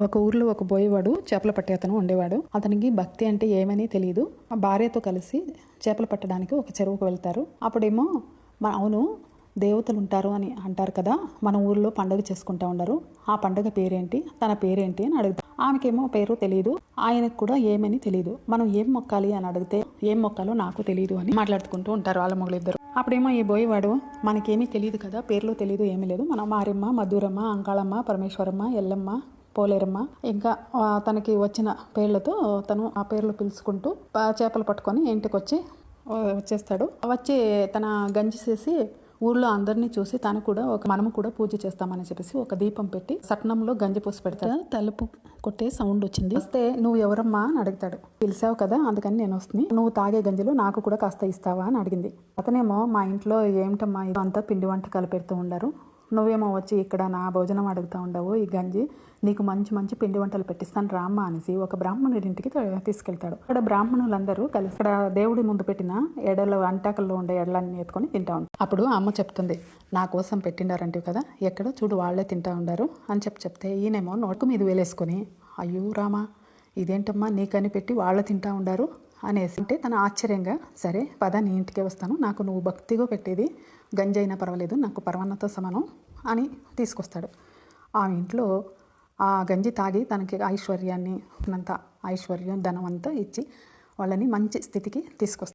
ఒక ఊర్లో ఒక బోయేవాడు చేపలు పట్టే అతను ఉండేవాడు. అతనికి భక్తి అంటే ఏమని తెలియదు ఆ భార్యతో కలిసి చేపలు పట్టడానికి ఒక చెరువుకు వెళ్తారు. అప్పుడేమో "మా- అవును దేవతలు ఉంటారు అని అంటారు కదా మన ఊర్లో పండుగ చేసుకుంటా ఉండరు. ఆ పండుగ పేరేంటి? తన పేరేంటి? అని అడుగుతారు ఆమెకేమో పేరు తెలియదు ఆయనకు కూడా ఏమని తెలియదు మనం ఏం మొక్కాలి అని అడిగితే ఏం మొక్కాలో నాకు తెలియదు అని మాట్లాడుకుంటూ ఉంటారు వాళ్ళ మొగలిద్దరు అప్పుడేమో ఈ బోయేవాడు మనకేమీ తెలియదు కదా పేర్లు తెలియదు ఏమీ లేదు. మనం మారెమ్మ మధురమ్మ అంకాళమ్మ పరమేశ్వరమ్మ ఎల్లమ్మ పోలేరమ్మ. ఇంకా తనకి వచ్చిన పేర్లతో తను ఆ పేర్లు పిలుచుకుంటూ చేపలు పట్టుకొని ఇంటికి వచ్చి వచ్చేస్తాడు. వచ్చి తన గంజి చేసి ఊర్లో అందరినీ చూసి తను కూడా ఒక మనము కూడా పూజ చేస్తామని చెప్పేసి ఒక దీపం పెట్టి సట్నంలో గంజి పోసి పెడతాడు. తలుపు కొట్టే సౌండ్ వచ్చింది. వస్తే నువ్వు ఎవరమ్మా? అని అడుగుతాడు. పిలిచావు కదా అందుకని నేను వస్తుంది నువ్వు తాగే గంజిలో నాకు కూడా కాస్త ఇస్తావా? అని అడిగింది. అతనేమో మా ఇంట్లో ఏమిటమ్మా ఇది అంతా పిండి వంటకాలు పెడుతూ ఉండరు. నువ్వేమో వచ్చి ఇక్కడ నా భోజనం అడుగుతూ ఉండవు ఈ గంజి. నీకు మంచి మంచి పిండి వంటలు పెట్టిస్తాను రామ్మ అనేసి ఒక బ్రాహ్మణుడి ఇంటికి తీసుకెళ్తాడు. అక్కడ బ్రాహ్మణులందరూ కలిసి ఇక్కడ దేవుడి ముందు పెట్టిన ఎడలు అంటాకల్లో ఉండే ఎడలన్నీ ఎత్తుకొని తింటా ఉంటారు అప్పుడు అమ్మ చెప్తుంది నా కోసం పెట్టిండారంటివి కదా ఎక్కడ చూడు వాళ్ళే తింటా ఉండారు అని చెప్పి చెప్తే ఈయనేమో నోటు మీద వేలేసుకొని అయ్యో రామా ఇదేంటమ్మా నీకని పెట్టి వాళ్ళు తింటా ఉండారు అనేసి అంటే తన ఆశ్చర్యంగా సరే పద నీ ఇంటికే వస్తాను. నాకు నువ్వు భక్తిగా పెట్టేది గంజి అయినా పర్వాలేదు నాకు పర్వన్నతో సమానం అని తీసుకొస్తాడు. ఆ ఇంట్లో ఆ గంజి తాగి తనకి ఐశ్వర్యాన్ని అంత ఐశ్వర్యం ధనం అంతా ఇచ్చి వాళ్ళని మంచి స్థితికి తీసుకొస్తాడు.